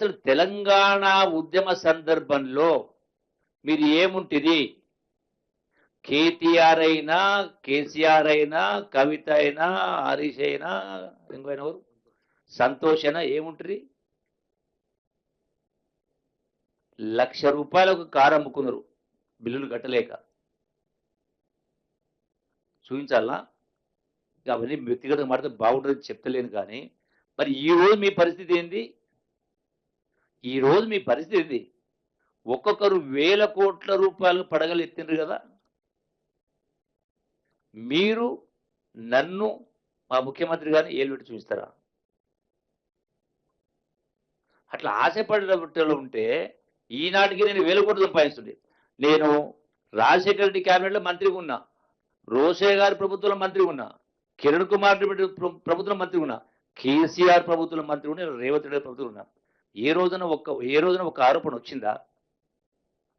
అసలు తెలంగాణ ఉద్యమ సందర్భంలో మీరు ఏముంటుంది? కేటీఆర్ అయినా కేసీఆర్ అయినా కవిత అయినా హరీష్ అయినా ఇంకోైనా ఎవరు? సంతోష్ అయినా ఏముంటుంది లక్ష రూపాయలకు కారు అమ్ముకున్నారు బిల్లులు కట్టలేక. చూపించాలా? ఇక అవన్నీ వ్యక్తిగతంగా మాట్లాడితే బాగుంటుంది చెప్తలేను కానీ మరి ఈ రోజు మీ పరిస్థితి ఏంది? ఈరోజు మీ పరిస్థితి ఒక్కొక్కరు వేల కోట్ల రూపాయలు పడగలు కదా. మీరు నన్ను మా ముఖ్యమంత్రి గారిని ఏలుబెట్టి చూపిస్తారా అట్లా ఆశపడేటలో ఉంటే ఈనాటికి నేను వేల కోట్లు సంపాదిస్తుండే. నేను రాజశేఖర రెడ్డి క్యాబినెట్లో మంత్రిగా ఉన్నా. రోసే గారి ప్రభుత్వంలో మంత్రిగా ఉన్నా. కిరణ్ కుమార్ రెడ్డి ప్ర- ప్రభుత్వంలో మంత్రిగా ఉన్నా. కేసీఆర్ ప్రభుత్వంలో మంత్రి ఉన్నా. రేవంత్ రెడ్డి ప్రభుత్వం ఉన్నా. ఏ రోజున ఒక్క ఏ రోజున ఒక ఆరోపణ వచ్చిందా?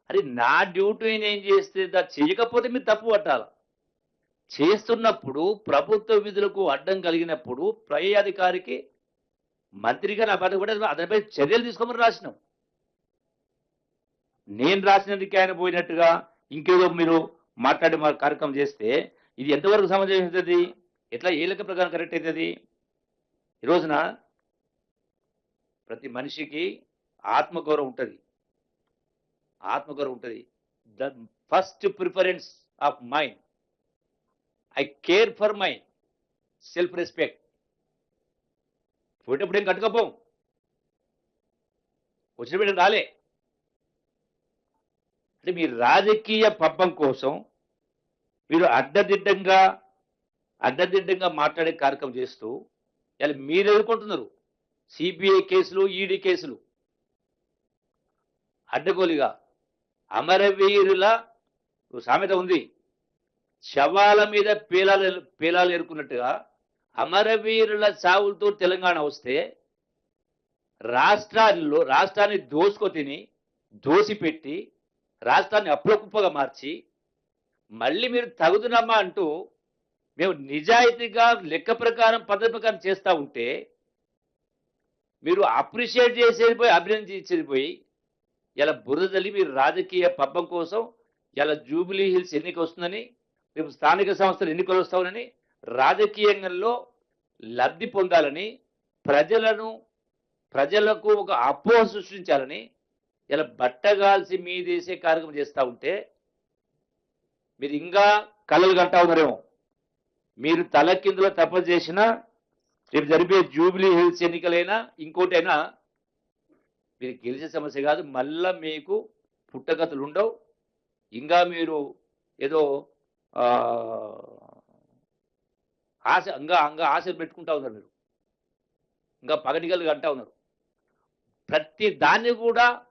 అరే నా డ్యూటీ నేను చేస్తే చేయకపోతే మీరు తప్పు పట్టాలి? చేస్తున్నప్పుడు ప్రభుత్వ విధులకు అడ్డం కలిగినప్పుడు ప్రై అధికారికి మంత్రిగా నా బాధ కూడా అతనిపై చర్యలు తీసుకోమని రాసినాం. నేను రాసినందుకే ఆయన పోయినట్టుగా ఇంకేదో మీరు మాట్లాడి మా కార్యక్రమం చేస్తే ఇది ఎంతవరకు సమంజసం అవుతుంది ఎట్లా ఏ లెక్క ప్రకారం కరెక్ట్ అవుతుంది? ఈ రోజున ప్రతి మనిషికి ఆత్మగౌరవం ఉంటుంది. ఆత్మగౌరవం ఉంటుంది. The first preference of mind. I care for my self respect. పోయేటప్పుడు ఏం కట్టుకపోం? వచ్చినప్పుడు రాలే. అంటే మీ రాజకీయ పబ్బం కోసం మీరు అడ్డదిడ్డంగా అడ్డదిడ్డంగా మాట్లాడే కార్యక్రమం చేస్తూ ఇలా మీరు ఎదుర్కొంటున్నారు. సిబిఐ కేసులు ఈడీ కేసులు. అడ్డగోలిగా అమరవీరుల సామెత ఉంది. శవాల మీద పేలాలు పేలాలు ఎరుకున్నట్టుగా అమరవీరుల చావులతో తెలంగాణ వస్తే రాష్ట్రాల్లో రాష్ట్రాన్ని దోసుకో తిని దోసిపెట్టి రాష్ట్రాన్ని అప్పులకుప్పగా మార్చి మళ్ళీ మీరు తగుదునమ్మా అంటూ మేము నిజాయితీగా లెక్క ప్రకారం పద్ధతి ప్రకారం చేస్తూ ఉంటే మీరు అప్రిషియేట్ చేసేది పోయి అభినందించేది పోయి ఇలా బురదలి మీరు రాజకీయ పబ్బం కోసం ఇలా జూబిలీ హిల్స్ ఎన్నిక వస్తుందని రేపు స్థానిక సంస్థలు ఎన్నికలు వస్తామని రాజకీయంలో లబ్ధి పొందాలని ప్రజలను ప్రజలకు ఒక అపోహ సృష్టించాలని ఇలా బట్టగాల్సి మీదేసే కార్యక్రమం చేస్తూ ఉంటే మీరు ఇంకా కళలు కంటా ఉన్నారేమో. మీరు తల కిందలో తపస్సు చేసినా రేపు జరిపే జూబిలీ హిల్స్ ఎన్నికలైనా ఇంకోటైనా మీరు గెలిచే సమస్య కాదు. మళ్ళా మీకు పుట్టగతులు ఉండవు. ఇంకా మీరు ఏదో ఆశ ఇంకా ఇంకా ఆశలు పెట్టుకుంటా ఉన్నారు మీరు. ఇంకా పగటిగలు అంటా ఉన్నారు. ప్రతి దాన్ని కూడా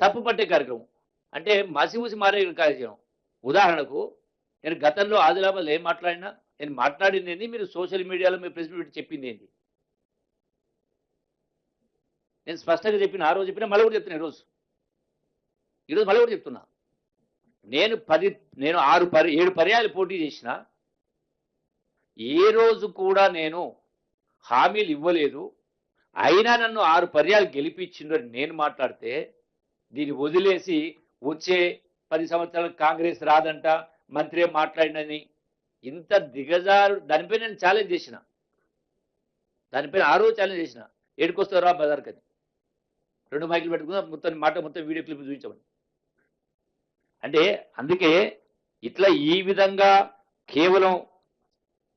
తప్పు పట్టే కార్యక్రమం. అంటే మసిమూసి మారే కార్యక్రమం. ఉదాహరణకు నేను గతంలో ఆదిలాబాద్లో ఏం మాట్లాడినా నేను మాట్లాడింది ఏంది మీరు సోషల్ మీడియాలో మీరు ప్రెస్ మీట్ చెప్పింది నేను స్పష్టంగా చెప్పిన ఆ రోజు చెప్పినా మళ్ళీ కూడా చెప్తున్నా ఈరోజు. ఈరోజు మళ్ళీ కూడా చెప్తున్నా. నేను పది నేను ఆరు పరి ఏడు పర్యాలు పోటీ చేసిన ఏ రోజు కూడా నేను హామీలు ఇవ్వలేదు. అయినా నన్ను ఆరు పర్యాలు గెలిపించిండ్రు అని నేను మాట్లాడితే దీన్ని వదిలేసి వచ్చే పది సంవత్సరాలు కాంగ్రెస్ రాదంట మంత్రి మాట్లాడినని ఇంత దిగజారు దానిపై నేను ఛాలెంజ్ చేసిన. దానిపైన ఆ రోజు ఛాలెంజ్ చేసిన. ఏడుకొస్తారా బజార్కి అని. రెండు మైకులు పెట్టుకున్నా మొత్తం మాట మొత్తం వీడియో క్లిప్ చూపించమని. అంటే అందుకే ఇట్లా ఈ విధంగా కేవలం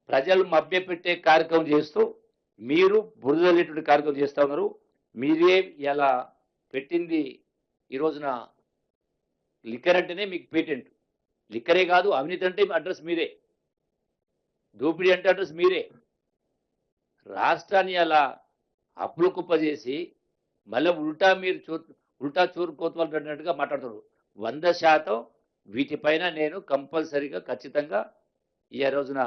ప్రజలు మభ్యపెట్టే కార్యక్రమం చేస్తూ మీరు బురదలేటువంటి కార్యక్రమం చేస్తూ ఉన్నారు. మీరే ఇలా పెట్టింది ఈ రోజున లిక్కర్ అంటేనే మీకు పేటెంట్. లిక్కరే కాదు అవినీతి అంటే అడ్రస్ మీరే దోపిడీ అంటే అడ్రస్ మీరే. రాష్ట్రాన్ని అలా అప్పులు కుప్ప చేసి మళ్ళీ ఉల్టా మీరు చూ ఉల్టా చూరు కోతవాళ్ళు అన్నట్టుగా మాట్లాడుతున్నారు వంద శాతం వీటిపైన నేను కంపల్సరీగా ఖచ్చితంగా ఈ రోజున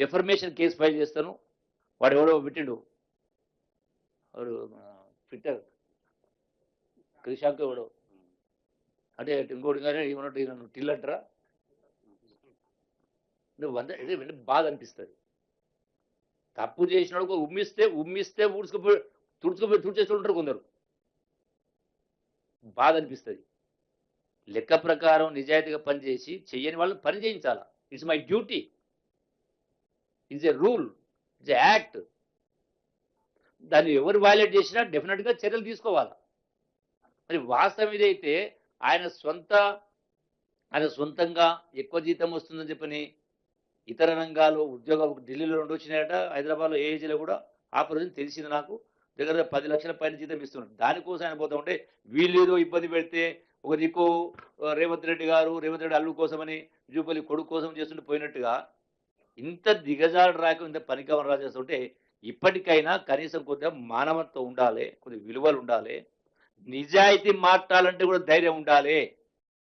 డెఫర్మేషన్ కేసు ఫైల్ చేస్తాను. వాడు ఎవడో పెట్టిండు. వాడు ట్విట్టర్ క్రిషాంక్ ఎవడో అంటే ఇంకోటి కానీ ఏమన్నట్టు టిల్ అంటారా? నువ్వు వంద బాధ అనిపిస్తుంది తప్పు చేసినాడు ఉమ్మిస్తే ఉమ్మిస్తే ఊడ్చుకుపోయి తుడుచుకుపోయి తుడిచేసి ఉంటారు కొందరు. బాధ అనిపిస్తుంది లెక్క ప్రకారం నిజాయితీగా పనిచేసి చెయ్యని వాళ్ళని పని చేయించాలా? It's my duty it's a rule it's a act దాన్ని ఎవరు వైలేట్ చేసినా డెఫినెట్గా చర్యలు తీసుకోవాలి? మరి వాస్తవం ఇదైతే ఆయన సొంత ఆయన సొంతంగా ఎక్కువ జీతం వస్తుందని చెప్పని ఇతర రంగాలు ఉద్యోగాలు ఢిల్లీలో రెండు వచ్చినాయట హైదరాబాద్లో ఏజీలో కూడా ఆపరేషన్ తెలిసింది నాకు. దగ్గర పది లక్షల పైన జీతం ఇస్తున్నారు. దానికోసం ఆయన పోతా ఉంటే వీళ్ళు ఏదో ఇబ్బంది పెడితే ఒక దిక్కు రేవంత్ రెడ్డి గారు రేవంత్ రెడ్డి అల్లు కోసమని జూపల్లి కొడుకు కోసం చేస్తుంటే పోయినట్టుగా ఇంత దిగజాడు రాక ఇంత పనికవన రాజేస్తుంటే ఇప్పటికైనా కనీసం కొద్దిగా మానవత్వం ఉండాలి కొద్దిగా విలువలు ఉండాలి నిజాయితీ మాట్లాడాలంటే కూడా ధైర్యం ఉండాలి.